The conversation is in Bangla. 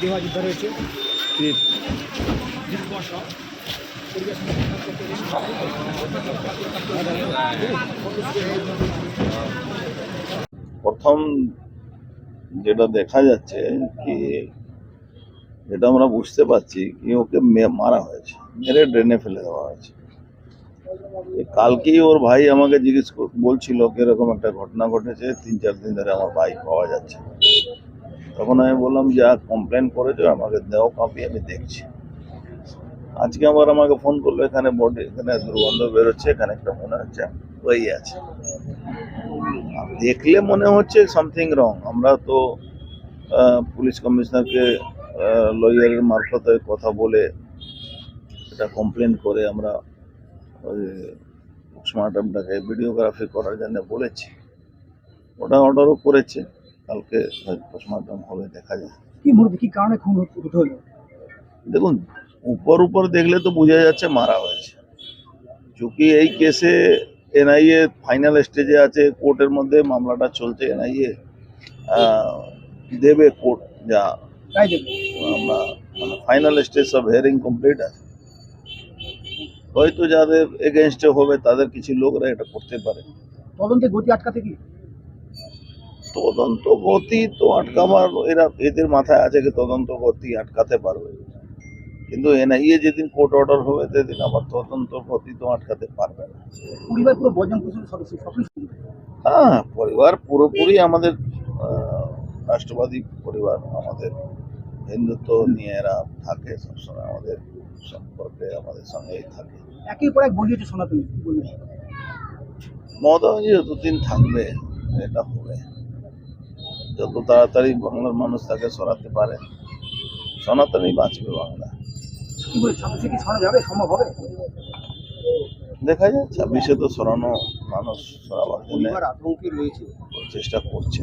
দেহ আজ উদ্ধার হয়েছে প্রথম যেটা দেখা যাচ্ছে কি যেটা আমরা বুঝতে পারছি কি ওকে মারা হয়েছে, মেরে ড্রেনে ফেলে দেওয়া হয়েছে কালকেই ওর ভাই আমাকে জিজ্ঞেস বলছিল কি এরকম একটা ঘটনা ঘটেছে, তিন চার দিন ধরে আমার বাইক পাওয়া যাচ্ছে। তখন আমি বললাম, যা কমপ্লেন করেছ আমাকে দেও কপি আমি দেখছি। আজকে আবার আমাকে ফোন করল, এখানে বডি এখানে দুর্গন্ধ বেরোচ্ছে, এখানে একটা মনে হচ্ছে ওই আছে। দেখলে মনে হচ্ছে সামথিং রং আমরা তো পুলিশ কমিশনারকে লয়ারের মারফতে কথা বলে এটা কমপ্লেন করে আমরা ওই পোস্টমর্টমটাকে ভিডিওগ্রাফি করার জন্য বলেছি। ওটা অর্ডারও করেছে। কালকে পোস্টমর্টম হবে দেখা যায় কি মনে কি কারণে খুন হলো দেখুন উপর উপর দেখলে তো বোঝা যাচ্ছে মারা হয়েছে। চুকি এই কেসে এনআইএ ফাইনাল স্টেজে আছে কোর্টের মধ্যে মামলাটা চলছে এনআইএ দেবে কোর্ট যা আমরা ফাইনাল স্টেজ সব হিয়ারিং কমপ্লিট আছে। হয়তো যাদের এগেনস্টে হবে তাদের কিছু লোকরা এটা করতে পারে। তদন্তে গতি আটকাতে কি? তদন্ত গতি তো আটকাবার এরা এদের মাথায় আছে কি তদন্ত গতি আটকাতে পারবে। কিন্তু এনআইএ যেদিন কোর্ট অর্ডার হবে সেদিন আবার তদন্ত গতি তো আটকাতে পারবে না। হ্যাঁ পরিবার পুরোপুরি আমাদের রাষ্ট্রবাদী পরিবার আমাদের হিন্দুত্ব নিয়ে এরা থাকে সবসময় আমাদের সম্পর্কে আমাদের সঙ্গেই থাকে। পর এক সনাতনী মমতা ব্যানার্জি যতদিন থাকবে এটা হবে। যত তাড়াতাড়ি বাংলার মানুষ তাকে সরাতে পারে সনাতনই বাঁচবে বাংলা। দেখা যায় ছাব্বিশে তো সরানো মানুষ সরাবার জন্য চেষ্টা করছে।